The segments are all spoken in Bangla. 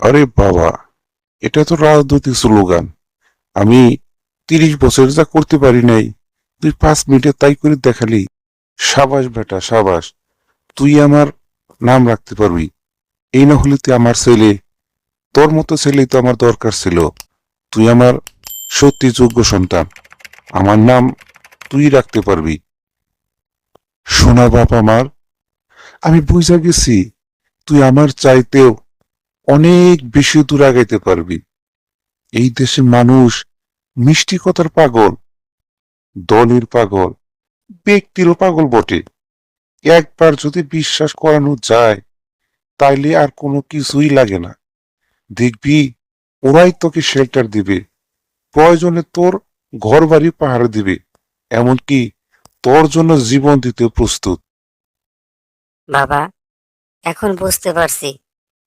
আরে বাবা, এটা তো রাজনৈতিক স্লোগান। আমি তিরিশ বছর যা করতে পারি নাই, তুই পাঁচ মিনিটে তাই করে দেখালি। সাবাস বেটা, সাবাস, তুই আমার নাম রাখতে পারবি। এই না হলে তুই আমার ছেলে। তোর মতো ছেলেই তো আমার দরকার ছিল। তুই আমার সত্যি যোগ্য সন্তান। আমার নাম তুই রাখতে পারবি। শোনা বাপ আমার, আমি বুঝা গেছি, তুই আমার চাইতেও অনেক বেশি দূর আগাইতে পারবি। এই দেশে মানুষ মিষ্টি কথার পাগল, দলের পাগল, ব্যক্তিরও পাগল বটে। একবার যদি বিশ্বাস করানো যায়, তাইলে আর কোনো কিছুই লাগে না। দেখবি, ওরাই তোকে শেল্টার দিবে। প্রয়োজনে তোর ঘর বাড়ি পাহাড় দিবে, এমনকি তোর জন্য জীবন দিতে প্রস্তুত। বাবা, এখন বুঝতে পারছি।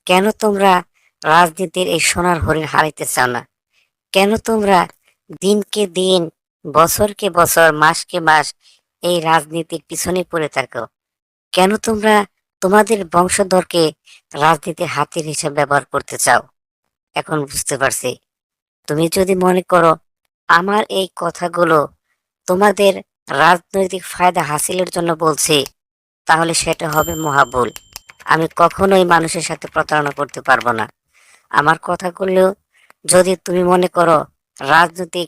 কেন তোমরা রাজনীতির এই সোনার হরিণ হারাইতে চাও না? কেন তোমরা দিনকে দিন, বছরকে বছর, মাসকে মাস এই রাজনীতির পিছনে পড়ে থাকো? কেন তোমরা তোমাদের বংশধরকে রাজনীতির হাতির হিসেবে ব্যবহার করতে চাও? এখন বুঝতে পারছি। তুমি যদি মনে করো আমার এই কথাগুলো তোমাদের রাজনৈতিক ফায়দা হাসিলের জন্য বলছি, তাহলে সেটা হবে মহাভুল আমি কখনোই মানুষের সাথে প্রতারণা করতে পারব না। আমার কথাগুলো যদি তুমি মনে করো রাজনৈতিক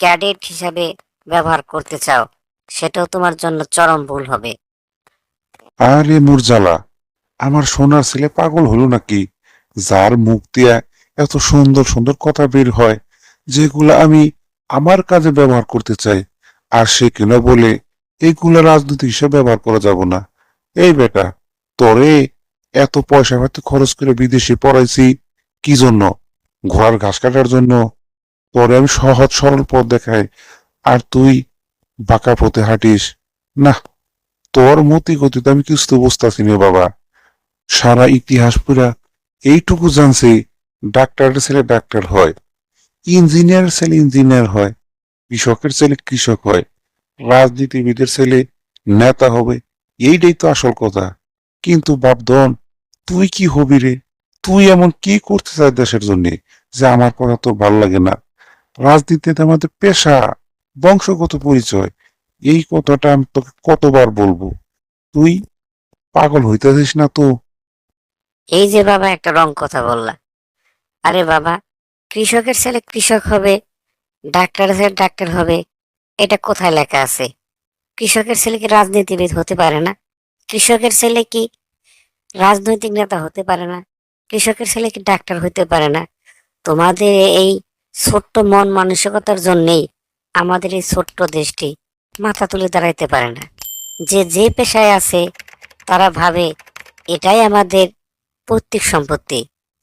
ক্যাডেট হিসাবে ব্যবহার করতে চাও, সেটাও তোমার জন্য চরম ভুল হবে। আরে মুরজালা, আমার সোনার ছেলে পাগল হলো নাকি? যার মুখ দিয়া এত সুন্দর সুন্দর কথা বের হয়, যেগুলা আমি আমার কাজে ব্যবহার করতে চাই, আর সে কিনা বলে এইগুলা রাজনীতি হিসেবে ব্যবহার করা যাব না। এই বেটা তোরে এত পয়সা পাতি খরচ করে বিদেশে পড়াইছি, কি জন্য? ঘোড়ার ঘাস কাটার জন্য? তোরে আমি সহজ সরল পথ দেখাই, আর তুই বাঁকা পথে হাঁটিস। না, তোর মতি গতিতে আমি কিছু বুঝতেছি না বাবা। সারা ইতিহাস পুরা এইটুকু জানছি ডাক্তারের ছেলে ডাক্তার হয়, ইঞ্জিনিয়ার ছেলে ইঞ্জিনিয়ার হয়, কৃষকের ছেলে কৃষক হয়, রাজনীতিবিদের ছেলে নেতা হবে, এইটাই তো আসল কথা। কিন্তু বাপদন তুই কি হবি রে? তুই এমন কি করতে চাস দেশের জন্য যে আমার কথা তো ভালো লাগে না? রাজনীতিতে আমাদের পেশা, বংশগত পরিচয়। এই কথাটা আমি তোকে কতবার বলব? তুই পাগল হইতেছিস না তো? এই যে বাবা, একটা রং কথা বললা। আরে বাবা, কৃষকের ছেলে কৃষক হবে, ডাক্তারের ছেলে ডাক্তার হবে, এটা কোথায় লেখা আছে? কৃষকের ছেলে কি রাজনীতিবিদ হতে পারে না? কৃষকের ছেলে কি রাজনৈতিক নেতা হতে পারে না? কৃষকের ছেলে কি ডাক্তার হতে পারে না? তোমাদের এই ছোট্ট মন মানসিকতার জন্যেই আমাদের এই ছোট্ট দেশটি মাথা তুলে দাঁড়াইতে পারে না। যে যে পেশায় আছে, তারা ভাবে এটাই আমাদের পৈতৃক সম্পত্তি,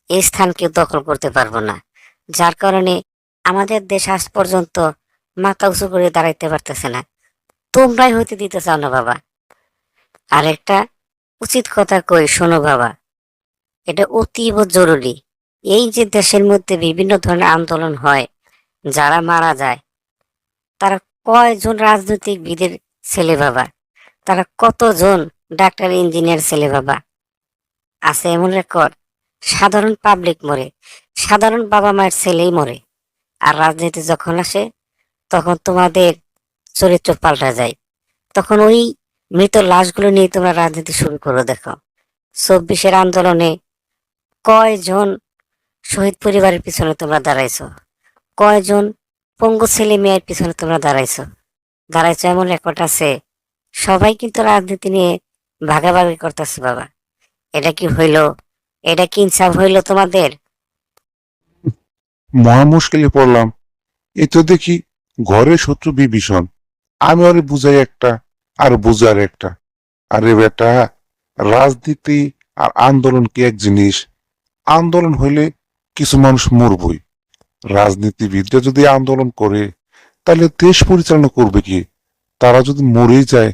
এই স্থান কেউ দখল করতে পারব না। যার কারণে আমাদের দেশ আজ পর্যন্ত মাথা উঁচু করে দাঁড়াইতে পারতেছে না। তোমরাই হইতে দিতে চাও না, বাবা। আর একটা উচিত কথা কই, শোনো বাবা। এটা অতীব জরুরি। এই যে দেশের মধ্যে বিভিন্ন ধরনের আন্দোলন হয়, যারা মারা যায়, তারা কয়জন রাজনৈতিকবিদের ছেলে বাবা? তারা কতজন ডাক্তার, ইঞ্জিনিয়ার ছেলে বাবা? আছে এমন রেকর্ড, সাধারণ পাবলিক মরে, সাধারণ বাবা মায়ের ছেলেই মরে। আর রাজনীতি যখন আসে, তখন তোমাদের চরিত্র পাল্টা যায়। তখন ওই মৃত লাশগুলো নিয়ে তোমরা রাজনীতি শুরু করো, দেখো। চব্বিশের আন্দোলনে কয়জন শহীদ পরিবারের পিছনে তোমরা দাঁড়াইছো? কয়জন পঙ্গু ছেলে মেয়ের পিছনে তোমরা দাঁড়াইছো? দাঁড়াইছো এমন রেকর্ড আছে, সবাই কিন্তু রাজনীতি নিয়ে ভাগাভাগি করতেছে, বাবা। এটা কি হইল? এটা কি ইনসাফ হইল তোমাদের? মহা মুশকিলে পড়লাম। এ তো দেখি ঘরের শত্রু বিভীষণ। আমি আরে বুঝাই একটা আর বুঝার একটা। আরে বেটা, রাজনীতি আর আন্দোলন কি এক জিনিস? আন্দোলন হইলে কিছু মানুষ মরবই। রাজনীতিবিদরা যদি আন্দোলন করে, তাহলে দেশ পরিচালনা করবে কি? তারা যদি মরেই যায়,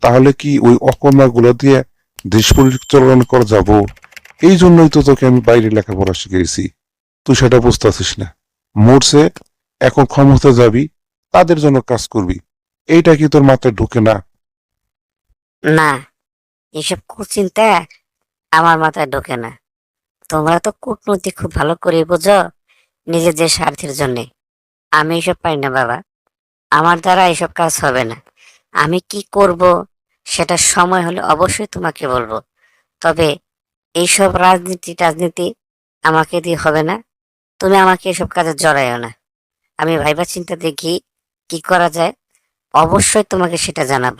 তাহলে কি ওই অকর্মা গুলো দিয়ে দেশ পরিচালনা করা যাব? এই জন্যই তো তোকে আমি বাইরে লেখাপড়া শিখেছি তুই সেটা বুঝতে বুঝতেছিস না। মরছে, এখন ক্ষমতা যাবি, তাদের জন্য কাজ করবি। এইটা কি তোর মাথায় ঢুকে না? না, এসব কুচিন্তা আমার মাথায় ঢোকে না। তোমরা তো কূটনীতি খুব ভালো করে বোঝো নিজেদের স্বার্থের জন্যে। আমি এসব পারি না, বাবা। আমার দ্বারা এসব কাজ হবে না। আমি কি করব সেটা সময় হলে অবশ্যই তোমাকে বলব। তবে এইসব রাজনীতি টাজনীতি আমাকে দিয়ে হবে না। তুমি আমাকে এসব কাজে জড়াইও না। আমি ভাইবা চিন্তা দেখি কি করা যায়। অবশ্যই তোমাকে সেটা জানাব।